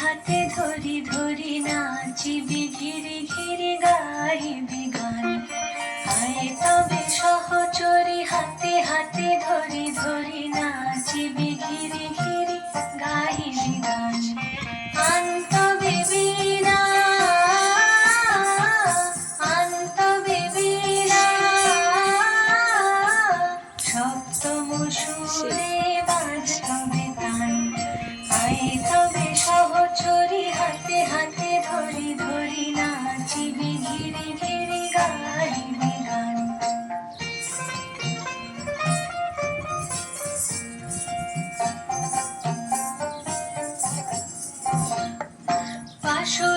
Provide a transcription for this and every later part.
হাতে ধরি ধরি নাচিবি ঘিরে ঘিরে গাইবি গান। আয় তবে সহ আজ তবে তান আয় তবে সহচরি হাতে হাতে ধরি ধরি নাচিবি, ঘিরে ঘিরে গাইবি গান। পাশো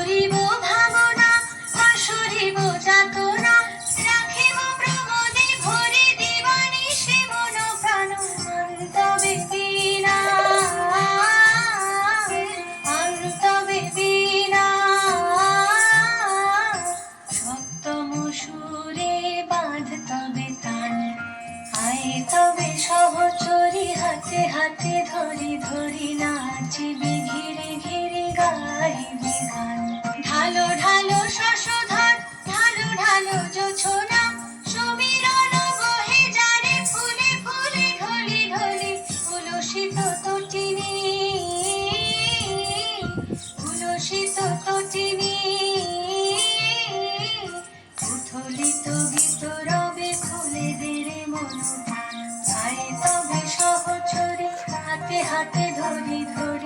হাতে হাতে ধরি ধরি।